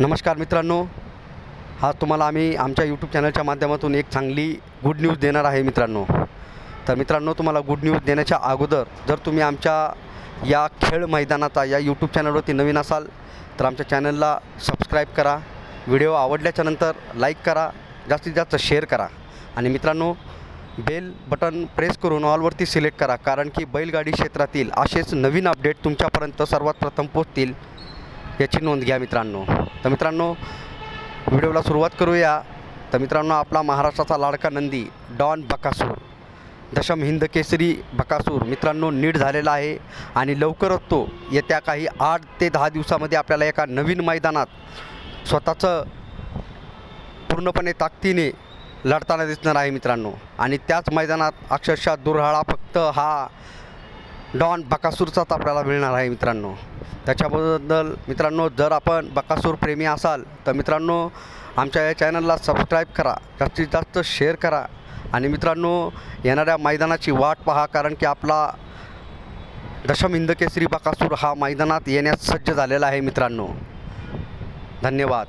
नमस्कार मित्रांनो. हा तुम्हाला आम्ही आमच्या यूट्यूब चॅनलच्या माध्यमातून एक चांगली गुड न्यूज देणार आहे मित्रांनो. तर मित्रांनो तुम्हाला गुड न्यूज देण्याच्या अगोदर जर तुम्ही आमच्या या खेळ मैदानाचा या यूट्यूब चॅनलवरती नवीन असाल तर आमच्या चॅनलला सबस्क्राईब करा. व्हिडिओ आवडल्याच्यानंतर लाईक करा जास्तीत जास्त शेअर करा. आणि मित्रांनो बेल बटन प्रेस करून ऑलवरती सिलेक्ट करा कारण की बैलगाडी क्षेत्रातील असेच नवीन अपडेट तुमच्यापर्यंत सर्वात प्रथम पोचतील याची नोंद घ्या मित्रांनो. तर मित्रांनो व्हिडिओला सुरुवात करूया. तर मित्रांनो आपला महाराष्ट्राचा लाडका नंदी डॉन बकासूर. दशम हिंद केसरी बकासूर मित्रांनो नीट झालेला आहे आणि लवकरच तो येत्या काही आठ ते दहा दिवसामध्ये आपल्याला एका नवीन मैदानात स्वतःचं पूर्णपणे ताकदीने लढताना दिसणार आहे मित्रांनो. आणि त्याच मैदानात अक्षरशः दुर्हाळा फक्त हा डॉन बकासूरचाच आपल्याला मिळणार आहे मित्रांनो. त्याच्याबद्दल मित्रांनो जर आपण बकासूर प्रेमी असाल तर मित्रांनो आमच्या या चॅनलला सबस्क्राईब करा जास्तीत जास्त शेअर करा आणि मित्रांनो येणाऱ्या मैदानाची वाट पहा कारण की आपला दशम हिंदकेसरी बकासूर हा मैदानात येण्यास सज्ज झालेला आहे मित्रांनो. धन्यवाद.